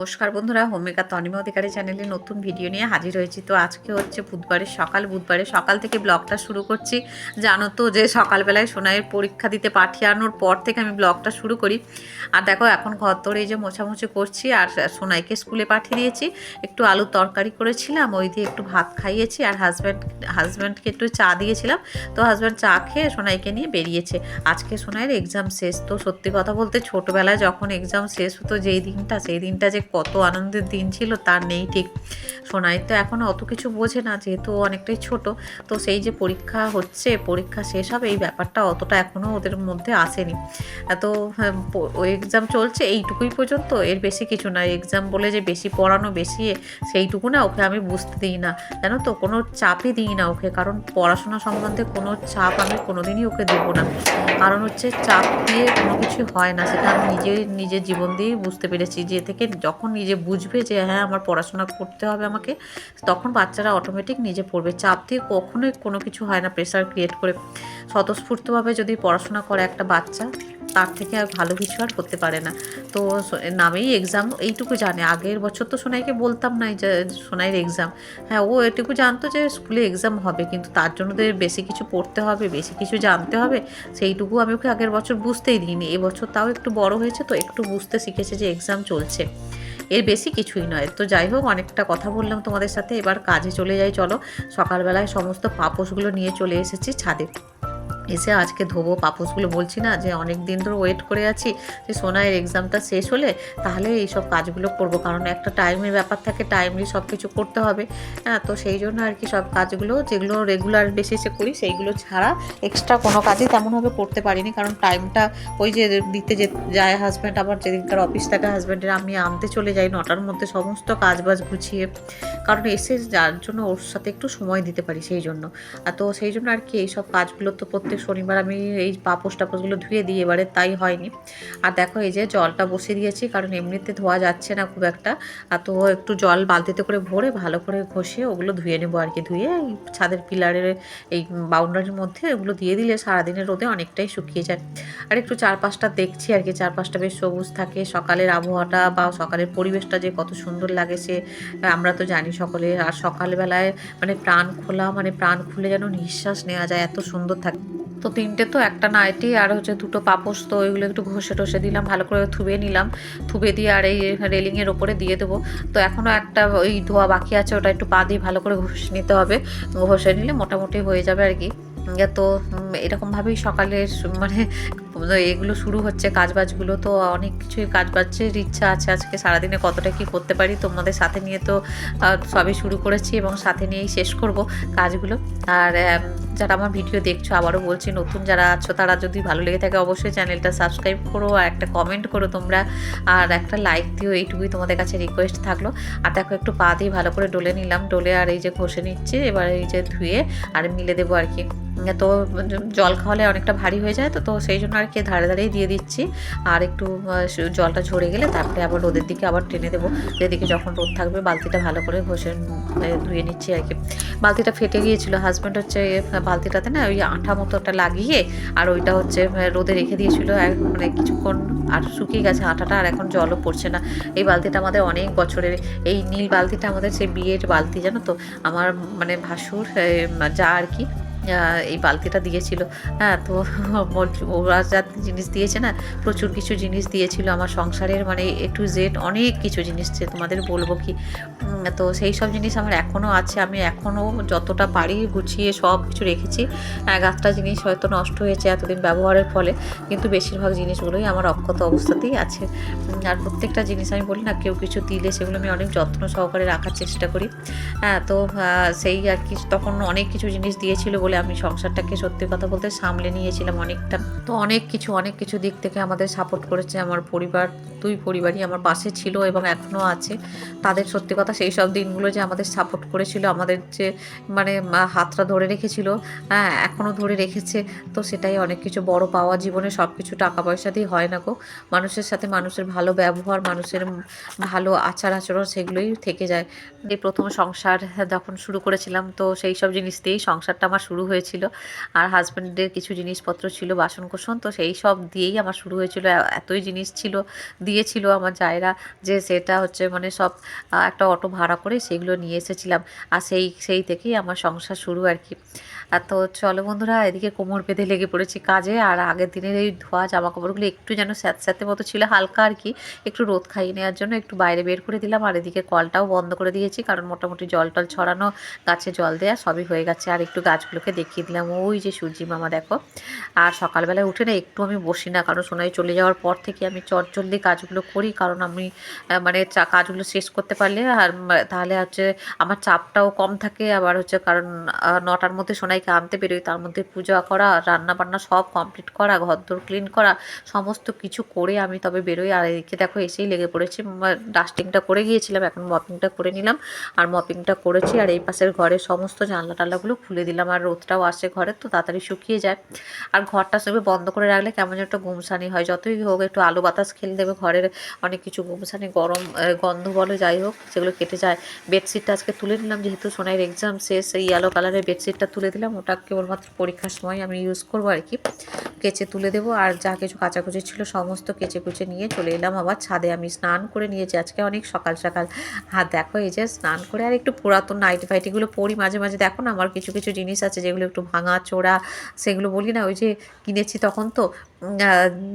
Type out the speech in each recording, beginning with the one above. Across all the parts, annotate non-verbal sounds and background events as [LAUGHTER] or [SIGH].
নমস্কার বন্ধুরা, হোমিকা তনিমা অধিকারী চ্যানেলে নতুন ভিডিও নিয়ে হাজির হয়েছি। তো আজকে হচ্ছে বুধবারের সকাল বুধবারে, সকাল থেকে ব্লগটা শুরু করছি। জানো তো যে সকালবেলায় সোনাইয়ের পরীক্ষা দিতে পাঠিয়ে আনোর পর থেকে আমি ব্লগটা শুরু করি। আর দেখো, এখন ঘর তোর এই যে মোছামুছি করছি আর সোনাইকে স্কুলে পাঠিয়ে দিয়েছি। একটু আলুর তরকারি করেছিলাম, ওই দিয়ে একটু ভাত খাইয়েছি আর হাজব্যান্ড হাজব্যান্ডকে একটু চা দিয়েছিলাম। তো হাজব্যান্ড চা খেয়ে সোনাইকে নিয়ে বেরিয়েছে। আজকে সোনাইয়ের এক্সাম শেষ। তো সত্যি কথা বলতে ছোটোবেলায় যখন এক্সাম শেষ হতো, যেই দিনটা, সেই দিনটা যে কত আনন্দের দিন ছিল তার নেই ঠিক। সোনাই তো এখনও অত কিছু বোঝে না যেহেতু অনেকটাই ছোট তো সেই যে পরীক্ষা হচ্ছে পরীক্ষা শেষ হবে এই ব্যাপারটা অতটা এখনও ওদের মধ্যে আসেনি। তো হ্যাঁ, প- এক্সাম চলছে এইটুকুই পর্যন্ত এর বেশি কিছু না। এক্সাম বলে যে বেশি পড়ানো বেশি সেইটুকু না ওকে আমি বুঝতে দিই না। জানো তো কোনো চাপই দিই না ওকে কারণ পড়াশোনা সম্বন্ধে কোনো চাপ আমি কোনোদিনই ওকে দেবো না। কারণ হচ্ছে চাপ দিয়ে কোনো কিছু হয় না সেটা আমি নিজে নিজের জীবন দিয়েই বুঝতে পেরেছি যে থেকে যখন নিজে বুঝবে যে হ্যাঁ আমার পড়াশোনা করতে হবে আমাকে। তখন বাচ্চারা অটোমেটিক নিজে পড়বে। চাপ দিয়ে কখনোই কোনো কিছু হয় না প্রেশার ক্রিয়েট করে। স্বতঃস্ফূর্তভাবে যদি পড়াশোনা করে একটা বাচ্চা, তার থেকে আর ভালো কিছু আর করতে পারে না। তো নামেই এক্সাম এইটুকু জানে। আগের বছর তো সোনাইকে বলতাম না যে সোনাইয়ের এক্সাম হ্যাঁ ও এটুকু জানতো যে স্কুলে এক্সাম হবে, কিন্তু তার জন্য তো বেশি কিছু পড়তে হবে, বেশি কিছু জানতে হবে। সেইটুকু আমি ওকে আগের বছর বুঝতেই দিইনি। এবছর তাও একটু বড় হয়েছে, তো একটু বুঝতে শিখেছে যে এক্সাম চলছে। এর বেশি কিছুই নয়। তো যাই হোক, অনেকটা কথা বললাম তোমাদের সাথে। এবার কাজে চলে যাই, চলো। সকালবেলায় সমস্ত পাপোশগুলো নিয়ে চলে এসেছি ছাদে। এসে আজকে ধোবো পাপোশগুলো বলছি না যে অনেক দিন ধরে ওয়েট করে আছি যে সোনায়ের এক্সামটা শেষ হলে তাহলে এইসব কাজগুলো করব। কারণ একটা টাইমের ব্যাপার থাকে টাইমলি সব কিছু করতে হবে। হ্যাঁ তো সেই জন্য আর কি সব কাজগুলো, যেগুলো রেগুলার বেসিসে করি সেইগুলো ছাড়া এক্সট্রা কোনো কাজই তেমনভাবে করতে পারিনি। কারণ টাইমটা ওই যে দিতে যে যায় হাজব্যান্ড আবার যেদিনকার অফিস থাকে হাজব্যান্ডের আমি আনতে চলে যাই, নটার মধ্যে সমস্ত কাজ বাজ গুছিয়ে। কারণ এসে যার জন্য ওর সাথে একটু সময় দিতে পারি সেই জন্য। তো সেই জন্য আর কি এইসব কাজগুলো তো প্রত্যেক শনিবার আমি এই পাপোশ টাপোশগুলো ধুয়ে দিই, এবারে তাই হয়নি। আর দেখো এই যে জলটা বসিয়ে দিয়েছি, কারণ এমনিতে ধোয়া যাচ্ছে না খুব একটা। আর তো একটু জল বালতিতে করে ভরে ভালো করে ঘষে ওগুলো ধুয়ে নেব আর কি। ধুয়ে এই ছাদের পিলারের এই বাউন্ডারির মধ্যে ওগুলো দিয়ে দিলে সারাদিনের রোদে অনেকটাই শুকিয়ে যায়। আর একটু চারপাশটা দেখছি আর কি, চারপাশটা বেশ সবুজ থাকে। সকালের আবহাওয়াটা বা সকালের পরিবেশটা যে কত সুন্দর লাগে সে, আমরা তো জানি সকলে। আর সকালবেলায় মানে প্রাণ খোলা মানে প্রাণ খুলে যেন নিঃশ্বাস নেওয়া যায়, এত সুন্দর থাকে। তো তিনটে তো, একটা নাইটি আর হচ্ছে দুটো পাপোশ, তো ওইগুলো একটু ঘষে টষে দিলাম, ভালো করে থুবে নিলাম। থুবে দিয়ে আর এই রেলিংয়ের ওপরে দিয়ে দেবো। তো এখনও একটা ওই ধোয়া বাকি আছে, ওটা একটু পা দিয়ে ভালো করে ঘষে নিতে হবে। ঘষে নিলে মোটামুটি হয়ে যাবে আর কি। তো এরকমভাবেই সকালের মানে এগুলো শুরু হচ্ছে কাজবাজগুলো, তো অনেক কিছুই কাজবাজের ইচ্ছা আছে আজকে। সারাদিনে কতটা কি করতে পারি তোমাদের সাথে নিয়ে তো সবই শুরু করেছি এবং সাথে নিয়েই শেষ করব কাজগুলো। আর যারা আমার ভিডিও দেখছ, আবারও বলছি, নতুন যারা আছো, তারা যদি ভালো লেগে থাকে অবশ্যই চ্যানেলটা সাবস্ক্রাইব করো, আর একটা কমেন্ট করো তোমরা, আর একটা লাইক দিও, এইটুকুই তোমাদের কাছে রিকোয়েস্ট থাকল। আর দেখো, একটু পা দিয়ে ভালো করে ডলে নিলাম, ডলে আর এই যে ঘষে নিচ্ছে, এবার এই যে ধুয়ে আর মিলে দেবো আর কি। তো জল খাওয়ালে অনেকটা ভারী হয়ে যায় তো তো সেই জন্য আর কি ধারে ধারেই দিয়ে দিচ্ছি। আর একটু জলটা ঝরে গেলে তারপরে আবার রোদের দিকে আবার টেনে দেবো। যেদিকে যখন রোদ থাকবে, বালতিটা ভালো করে ঘষে ধুয়ে নিচ্ছি আর কি। বালতিটা ফেটে গিয়েছিল হাজব্যান্ড হচ্ছে বালতিটাতে না ওই আঠা মতো একটা লাগিয়ে আর ওইটা হচ্ছে রোদে রেখে দিয়েছিল। মানে কিছুক্ষণ আর শুকিয়ে গেছে আঠাটা আর এখন জলও পড়ছে না। এই বালতিটা আমাদের অনেক বছরের, এই নীল বালতিটা আমাদের সেই বিয়ের বালতি, জানো তো? আমার মানে ভাসুর যা আর কি এই বালতিটা দিয়েছিল। হ্যাঁ তো [LAUGHS] ওরা যা জিনিস দিয়েছে না, প্রচুর কিছু জিনিস দিয়েছিল। আমার সংসারের মানে এ টু জেড অনেক কিছু জিনিস যে তোমাদের বলব কি। তো সেই সব জিনিস আমার এখনও আছে। আমি এখনও যতটা পারি গুছিয়ে সব কিছু রেখেছি। আধটা জিনিস হয়তো নষ্ট হয়েছে এতদিন ব্যবহারের ফলে, কিন্তু বেশিরভাগ জিনিসগুলোই আমার অক্ষত অবস্থাতেই আছে। আর প্রত্যেকটা জিনিস আমি বলি না, কেউ কিছু দিলে সেগুলো আমি অনেক যত্ন সহকারে রাখার চেষ্টা করি। হ্যাঁ তো সেই আর কি, তখন অনেক কিছু জিনিস দিয়েছিল বলে আমি সংসারটাকে সত্যি কথা বলতে সামলে নিয়েছিলাম অনেকটা। তো অনেক কিছু অনেক কিছু দিক থেকে আমাদের সাপোর্ট করেছে আমার পরিবার। দুই পরিবারই আমার পাশে ছিল এবং এখনও আছে। তাদের সত্যি কথা সেই সব দিনগুলো যে আমাদের সাপোর্ট করেছিল, আমাদের যে মানে হাতটা ধরে রেখেছিল হ্যাঁ এখনও ধরে রেখেছে। তো সেটাই অনেক কিছু বড় পাওয়া জীবনে সব কিছু টাকা পয়সা দিয়ে হয় না গো। মানুষের সাথে মানুষের ভালো ব্যবহার, মানুষের ভালো আচার আচরণ সেগুলোই থেকে যায়। এই প্রথম সংসার যখন শুরু করেছিলাম, তো সেই সব জিনিস দিয়েই সংসারটা আমার শুরু হয়েছিল। আর হাজব্যান্ডের কিছু জিনিসপত্র ছিল, বাসনকোসন, তো সেই সব দিয়েই আমার শুরু হয়েছিল। এতই জিনিস ছিল, দিয়েছিল আমার জায়রা যে সেটা হচ্ছে মানে সব একটা অটো ভাড়া করে সেগুলো নিয়ে এসেছিলাম। আর সেই সেই থেকেই আমার সংসার শুরু আর কি। আর তো চলো বন্ধুরা, এদিকে কোমর বেঁধে লেগে পড়েছি কাজে, আর আগের দিনের এই ধোয়া জামা কাপড়গুলো একটু যেন স্যাঁত স্যাঁতে মতো ছিল হালকা আর কি, একটু রোদ খাইয়ে নেওয়ার জন্য একটু বাইরে বের করে দিলাম, আর এদিকে কলটাও বন্ধ করে দিয়েছি, কারণ মোটামুটি জল টল ছড়ানো, গাছে জল দেওয়া সবই হয়ে গেছে, আর একটু গাছগুলোকে দেখিয়ে দিলাম। ওই যে সূর্যি মামা দেখো, আর সকালবেলায় উঠে না একটু আমি বসি না, কারণ সোনাই চলে যাওয়ার পর থেকে আমি চটজলদি কাজগুলো করি, কারণ আমি মানে কাজগুলো শেষ করতে পারলে আর, তাহলে হচ্ছে আমার চাপটাও কম থাকে, আবার হচ্ছে কারণ নটার মধ্যে সোনাইকে আনতে বেরোই তার মধ্যে পূজা করা রান্না বান্না সব কমপ্লিট করা, ঘরদোর ক্লিন করা, সমস্ত কিছু করে আমি তবে বেরোই। আর এদিকে দেখো এসেই লেগে পড়েছি ডাস্টিংটা করে গিয়েছিলাম, এখন মপিংটা করে নিলাম। আর মপিংটা করেছি, আর এই পাশের ঘরের সমস্ত জানলা টানলাগুলো খুলে দিলাম। আর রোদটাও আসে ঘরে, তো তাড়াতাড়ি শুকিয়ে যায়। আর ঘরটা সবে বন্ধ করে রাখলে কেমন একটা গুমসানি হয়। যতই হোক, একটু আলো বাতাস খেলে দেবে। ঘরের অনেক কিছু গুমসানি, গরম গন্ধ বলো, যাই হোক, সেগুলো কেটে যায়। বেডশিটটা আজকে তুলে নিলাম, যেহেতু সোনাইয়ের এক্সাম শেষ, এই ইয়েলো কালারের বেডশিটটা তুলে দিলাম। ওটা কেবলমাত্র পরীক্ষার সময় আমি ইউজ করব আর কি। কেচে তুলে দেবো, আর যা কিছু কাচাকুচি ছিল সমস্ত কেচে কুচে নিয়ে চলে এলাম আবার ছাদে। আমি স্নান করে নিয়েছি, আজকে অনেক সকাল সকাল। হাত দেখো এই যে স্নান করে, আর একটু পুরাতন নাইট ফাইটিগুলো পড়ি মাঝে মাঝে। দেখো না, আমার কিছু কিছু জিনিস আছে যেগুলো একটু ভাঙা, চোরা, সেগুলো বলি না, ওই যে কিনেছি তখন তো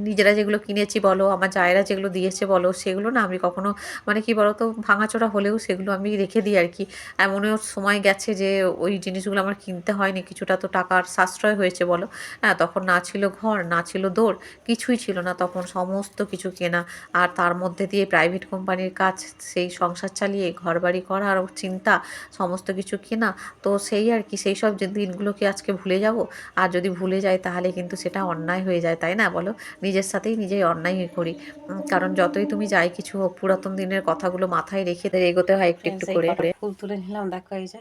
নিজেরা যেগুলো কিনেছি বলো, আমার জায়েরা যেগুলো দিয়েছে বলো, সেগুলো না আমি কখনো মানে কি বলো তো ভাঙাচোরা হলেও সেগুলো আমি রেখে দিই আর কি। এমনও সময় গেছে যে ওই জিনিসগুলো আমার কিনতে হয়নি, কিছুটা তো টাকার সাশ্রয় হয়েছে বলো। হ্যাঁ তখন না ছিল ঘর, না ছিল দৌড়, কিছুই ছিল না তখন সমস্ত কিছু কেনা। আর তার মধ্যে দিয়ে প্রাইভেট কোম্পানির কাজ, সেই সংসার চালিয়ে ঘর বাড়ি করা আর চিন্তা, সমস্ত কিছু কেনা। তো সেই আর কি, সেই সব দিনগুলোকে আজকে ভুলে যাব? আর যদি ভুলে যাই তাহলে কিন্তু সেটা অন্যায় হয়ে যায়, তাই না বলো? নিজের সাথেই নিজেই অন্যায় করি। কারণ যতই তুমি যাই কিছু হোক পুরাতন দিনের কথাগুলো মাথায় রেখে এগোতে হয় একটু একটু করে। ফুল তুলে নিলাম দেখো এই যে।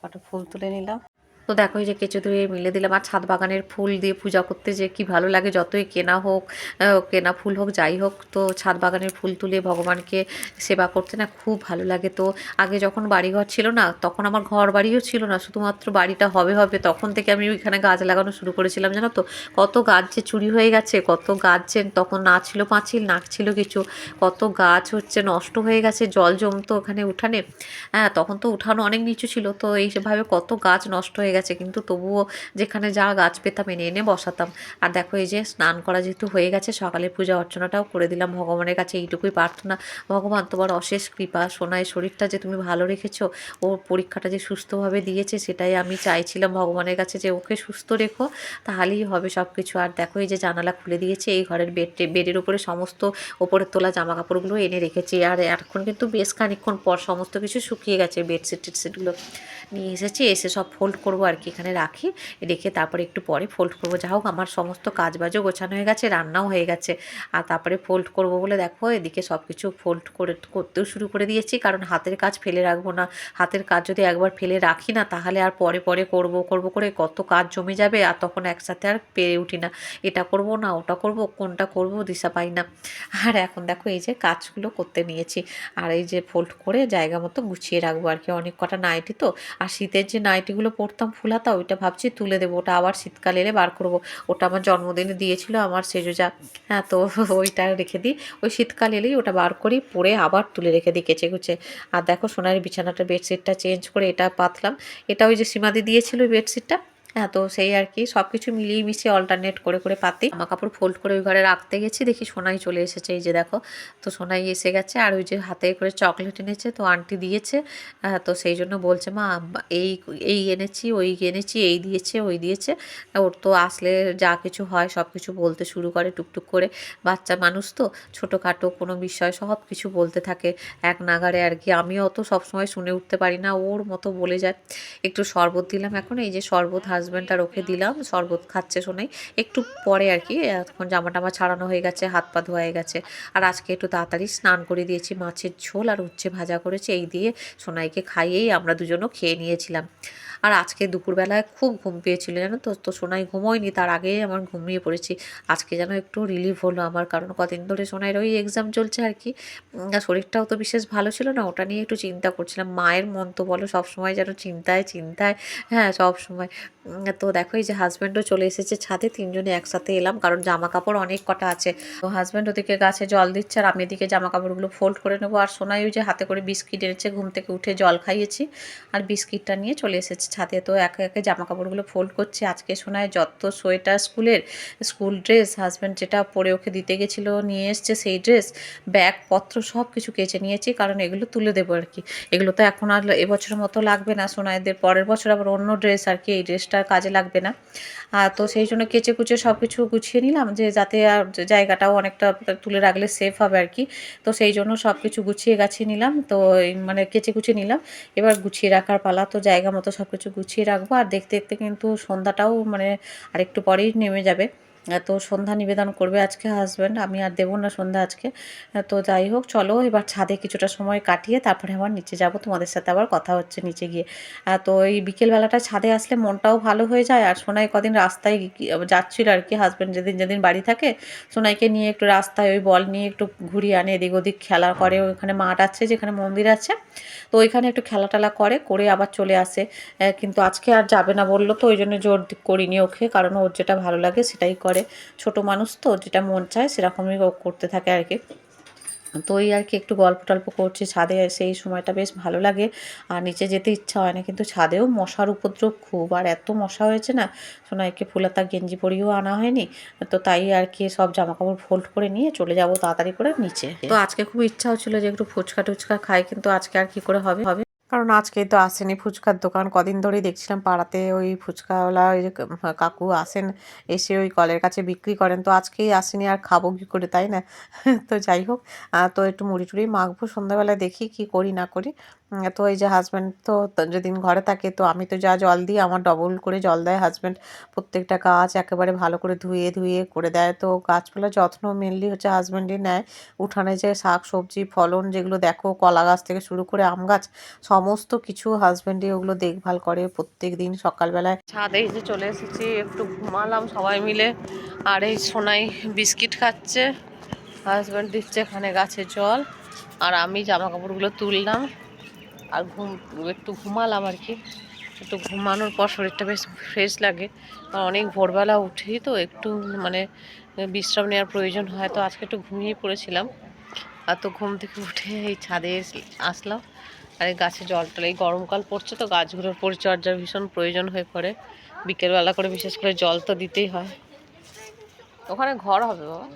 কটা ফুল তুলে নিলাম। তো দেখো এই যে কেঁচো ধুয়ে মিলে দিলাম আর ছাদ বাগানের ফুল দিয়ে পূজা করতে যে কি ভালো লাগে, যতই কেনা হোক কেনা ফুল হোক, যাই হোক, তো ছাদ বাগানের ফুল তুলে ভগবানকে সেবা করতে না খুব ভালো লাগে। তো আগে যখন বাড়িঘর ছিল না, তখন আমার ঘর বাড়িও ছিল না, শুধুমাত্র বাড়িটা হবে হবে, তখন থেকে আমি ওইখানে গাছ লাগানো শুরু করেছিলাম, জানো তো? কত গাছ যে চুরি হয়ে গেছে, কত গাছ যে তখন না ছিল পাঁচিল, না ছিল কিছু, কত গাছ হচ্ছে নষ্ট হয়ে গেছে, জল জমতো ওখানে উঠানে। হ্যাঁ তখন তো উঠানো অনেক নিচু ছিল, তো এইভাবে কত গাছ নষ্ট হয়ে গেছে কিন্তু তবুও যেখানে যা গাছ পেতাম এনে এনে বসাতাম। আর দেখো এই যে স্নান করা যেহেতু হয়ে গেছে সকালে পূজা অর্চনাটাও করে দিলাম ভগবানের কাছে, এইটুকুই প্রার্থনা। ভগবান তোমার অশেষ কৃপা সোনায় শরীরটা যে তুমি ভালো রেখেছো, ওর পরীক্ষাটা যে সুস্থভাবে দিয়েছে, সেটাই আমি চাইছিলাম ভগবানের কাছে যে ওকে সুস্থ রেখো, তাহলেই হবে সব কিছু আর দেখো এই যে জানালা খুলে দিয়েছে, এই ঘরের বেড বেডের উপরে সমস্ত ওপরের তোলা জামা কাপড়গুলো এনে রেখেছি। আর এখন কিন্তু বেশ খানিকক্ষণ পর সমস্ত কিছু শুকিয়ে গেছে, বেডশিট টেডশিটগুলো। নিয়ে এসেছি, এসে সব ফোল্ড করব আর কি এখানে রাখি। রেখে তারপরে একটু পরে ফোল্ড করব। যা হোক, আমার সমস্ত কাজবাজও গোছানো হয়ে গেছে, রান্নাও হয়ে গেছে। আর তারপরে ফোল্ড করব বলে দেখো, এদিকে সব কিছু ফোল্ড করে, করতেও শুরু করে দিয়েছি। কারণ হাতের কাজ ফেলে রাখব না। হাতের কাজ যদি একবার ফেলে রাখি না, তাহলে আর পরে পরে করব করব করে কত কাজ জমে যাবে আর তখন একসাথে আর পেরে উঠি না। এটা করব না, ওটা করব, কোনটা করব দিশা পাই না। আর এখন দেখো, এই যে কাজগুলো করতে নিয়েছি। আর এই যে ফোল্ড করে জায়গা মতো গুছিয়ে রাখব আর কি। অনেক কটা নাইটি তো আর শীতের যে নাইটিগুলো পরতাম ফুলাতা, ওইটা ভাবছি তুলে দেবো, ওটা আবার শীতকাল এলে বার করব। ওটা আমার জন্মদিনে দিয়েছিল আমার সেজোজা। হ্যাঁ তো [LAUGHS] ওইটা রেখে দিই। ওই শীতকাল এলেই ওটা বার করি, পরে আবার তুলে রেখে দিই কেচে কুচে। আর দেখো সোনার বিছানাটা, বেডশিটটা চেঞ্জ করে এটা পাতলাম। এটা ওই যে সীমাদি দিয়েছিল বেডশিটটা হ্যাঁ তো সেই আর কি সব কিছু মিলিয়ে মিশিয়ে অল্টারনেট করে করে পাতি। জামা কাপড় ফোল্ড করে ওই ঘরে রাখতে গেছি, দেখি সোনাই চলে এসেছে, এই যে দেখো। তো সোনাই এসে গেছে, আর ওই যে হাতে করে চকলেট এনেছে, তো আন্টি দিয়েছে। তো সেই জন্য বলছে, মা, এই এই এনেছি, ওই এনেছি, এই দিয়েছে, ওই দিয়েছে। ওর তো আসলে যা কিছু হয় সব কিছু বলতে শুরু করে টুকটুক করে। বাচ্চা মানুষ তো, ছোটোখাটো কোনো বিষয় সব কিছু বলতে থাকে। এক নাগারে আর কি, আমিও অত সবসময় শুনে উঠতে পারি না, ওর মতো বলে যায়। একটু শরবত দিলাম এখন, এই যে শরবত হাজব্যান্ড আর ওকে দিলাম, শরবত খাচ্ছে শোনাই। একটু পরে আর কি এখন জামা টামা ছাড়ানো হয়ে গেছে, হাত পা ধোয়া হয়ে গেছে। আর আজকে একটু তাড়াতাড়ি স্নান করে দিয়েছি, মাছের ঝোল আর উচ্ছে ভাজা করেছি, এই দিয়ে সোনাইকে খাইয়েই আমরা দুজনও খেয়ে নিয়েছিলাম। আর আজকে দুপুরবেলায় খুব ঘুম পেয়েছিল, জানো তো? তো সোনাই ঘুমোয়নি, তার আগেই আমার ঘুমিয়ে পড়েছি। আজকে যেন একটু রিলিফ হলো আমার, কারণ কদিন ধরে সোনাইয়ের ওই এক্সাম চলছে আর কি। শরীরটাও তো বিশেষ ভালো ছিল না, ওটা নিয়ে একটু চিন্তা করছিলাম। মায়ের মন তো বলো, সবসময় যেন চিন্তায় চিন্তায় হ্যাঁ সব সময় তো দেখো, এই যে হাজব্যান্ডও চলে এসেছে ছাদে, তিনজনে একসাথে এলাম, কারণ জামা কাপড় অনেক কটা আছে। তো হাজব্যান্ড ওদিকে গাছে জল দিচ্ছে, আর আমি এদিকে জামা কাপড়গুলো ফোল্ড করে নেব। আর সোনাই ওই যে হাতে করে বিস্কিট এনেছে, ঘুম থেকে উঠে জল খাইয়েছি। আর বিস্কিটটা নিয়ে চলে এসেছে। ছাদে তো একে একে জামা কাপড়গুলো ফোল্ড করছে। আজকে শোনায় যত সোয়েটার স্কুলের স্কুল ড্রেস হাজব্যান্ড যেটা পরে ওকে দিতে গেছিল, নিয়ে এসছে সেই ড্রেস ব্যাগ পত্র সব কিছু কেচে নিয়েছি, কারণ এগুলো তুলে দেবো আর কি। এগুলো তো এখন আর এবছরের মতো লাগবে না, সোনাইদের পরের বছর আবার অন্য ড্রেস আর কি, এই ড্রেসটা কাজে লাগবে না। আর তো সেই জন্য কেচে কুচে সব কিছু গুছিয়ে নিলাম, যে যাতে আর জায়গাটাও অনেকটা তুলে রাখলে সেফ হবে আর কি। তো সেই জন্য সব কিছু গুছিয়ে গাছিয়ে নিলাম, তো মানে কেচে কুচে নিলাম। এবার গুছিয়ে রাখার পালা, তো জায়গা মতো সব কিছু গুছিয়ে রাখব। আর দেখতে দেখতে কিন্তু সন্ধ্যাটাও মানে আরেকটু পরেই নেমে যাবে। তো সন্ধ্যা নিবেদন করবে আজকে হাজব্যান্ড আমি আর দেবো না সন্ধ্যা আজকে। তো যাই হোক, চলো এবার ছাদে কিছুটা সময় কাটিয়ে তারপরে আবার নিচে যাব। তোমাদের সাথে আবার কথা হচ্ছে নিচে গিয়ে। তো এই বিকেলবেলাটা ছাদে আসলে মনটাও ভালো হয়ে যায়। আর সোনাই কদিন রাস্তায় যাচ্ছিল আর কি হাজব্যান্ড যেদিন যেদিন বাড়ি থাকে, সোনাইকে নিয়ে একটু রাস্তায় ওই বল নিয়ে একটু ঘুরিয়ে আনে, এদিক ওদিক খেলা করে। ওখানে মাঠ আছে, যেখানে মন্দির আছে। তো ওইখানে একটু খেলা টেলা করে করে আবার চলে আসে। কিন্তু আজকে আর যাবে না বলল তো, ওই জন্য জোর করিনি ওকে, কারণ ওর যেটা ভালো লাগে সেটাই করে। ছোট মানুষ তো, যেটা মন চায় সেরকমই করতে থাকে আর কি। তো ওই আর কি একটু গল্প টল্প করছি ছাদে এসে এই সময়টা বেশ ভালো লাগে। আর নিচে যেতে ইচ্ছা হয় না, কিন্তু ছাদেও মশার উপদ্রব খুব। আর এত মশা হয়েছে না, সোনাইকে ফুলাতা গেঞ্জি পরিয়েও আনা হয়নি। তো তাই আর কি সব জামা কাপড় ফোল্ড করে নিয়ে চলে যাব তাড়াতাড়ি করে নিচে। তো আজকে খুব ইচ্ছা হচ্ছিল যে একটু ফুচকা টুচকা খাই, কিন্তু আজকে আর কি করে হবে? হবে কারণ আজকে তো আসেনি ফুচকার দোকান। কদিন ধরেই দেখছিলাম পাড়াতে ওই ফুচকাওয়ালা ওই কাকু আসেন, এসে ওই কলের কাছে বিক্রি করেন। তো আজকেই আসেনি, আর খাব কী করে, তাই না? [LAUGHS] তো যাই হোক তো একটু মুড়ি টুড়ি মাখবো সন্ধ্যাবেলায়, দেখি কি করি, না করি। তো এই যে হাজব্যান্ড তো যেদিন ঘরে থাকে, তো আমি তো যা জল দিই, আমার ডবল করে জল দেয় হাজব্যান্ড প্রত্যেকটা গাছ একেবারে ভালো করে ধুয়ে ধুয়ে করে দেয়। তো গাছপালার যত্ন মেনলি হচ্ছে হাজব্যান্ডই নেয়। উঠানে যে শাক, সবজি, ফলন যেগুলো দেখো, কলা গাছ থেকে শুরু করে আম গাছ, সমস্ত কিছু হাজব্যান্ডই ওগুলো দেখভাল করে প্রত্যেক দিন সকালবেলায়। ছাদে যে চলে এসেছি, একটু ঘুমালাম সবাই মিলে। আর এই সোনাই বিস্কিট খাচ্ছে। হাজব্যান্ড দিচ্ছে এখানে গাছে জল। আর আমি জামা কাপড়গুলো তুললাম। আর ঘুম, একটু ঘুমালাম আর কি। একটু ঘুমানোর পর শরীরটা বেশ ফ্রেশ লাগে। আর অনেক ভোরবেলা উঠি তো একটু মানে বিশ্রাম নেওয়ার প্রয়োজন হয়, তো আজকে একটু ঘুমিয়ে পড়েছিলাম। আর তো ঘুম থেকে উঠে এই ছাদে আসলাম। আর এই গাছে জল টল, এই গরমকাল পড়ছে তো, গাছগুলোর পরিচর্যার ভীষণ প্রয়োজন হয়ে পড়ে। বিকেলবেলা করে বিশেষ করে জল তো দিতেই হয়। ওখানে ঘর হবে বাবা?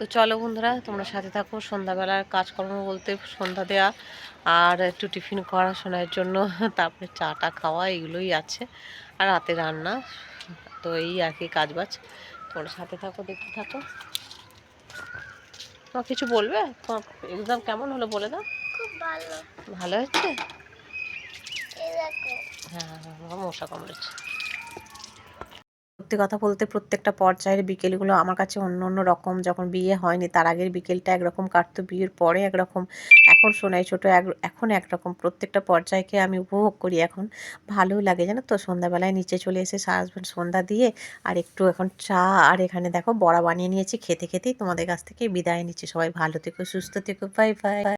তো চলো বন্ধুরা তোমরা সাথে থাকো। সন্ধ্যাবেলার কাজকর্ম বলতে সন্ধ্যা দেওয়া আর একটু টিফিন করা শোনার জন্য তারপরে চাটা খাওয়া এগুলোই আছে। আর রাতে রান্না তো এই আর কি কাজ বাজ তোমরা সাথে থাকো দেখতে থাকো। তোমার কিছু বলবে? তোমার এক্সাম কেমন হলো বলে দাও। খুব ভালো। ভালো হচ্ছে হ্যাঁ হ্যাঁ, হ্যাঁ, মশা কামড়েছে। সত্যি কথা বলতে প্রত্যেকটা পর্যায়ের বিকেলগুলো আমার কাছে অন্য অন্য রকম। যখন বিয়ে হয়নি, তার আগের বিকেলটা একরকম কাটতো, বিয়ের পরে একরকম, এখন শোনাই ছোটো এক, এখন একরকম। প্রত্যেকটা পর্যায়কে আমি উপভোগ করি এখন। ভালোও লাগে, জানো তো? সন্ধ্যাবেলায় নিচে চলে এসে হাজব্যান্ড সন্ধ্যা দিয়ে আর একটু এখন চা আর এখানে দেখো, বড়া বানিয়ে নিয়েছি। খেতে খেতেই তোমাদের কাছ থেকে বিদায় নিচ্ছি। সবাই ভালো থেকো, সুস্থ থেকো, বাই বাই।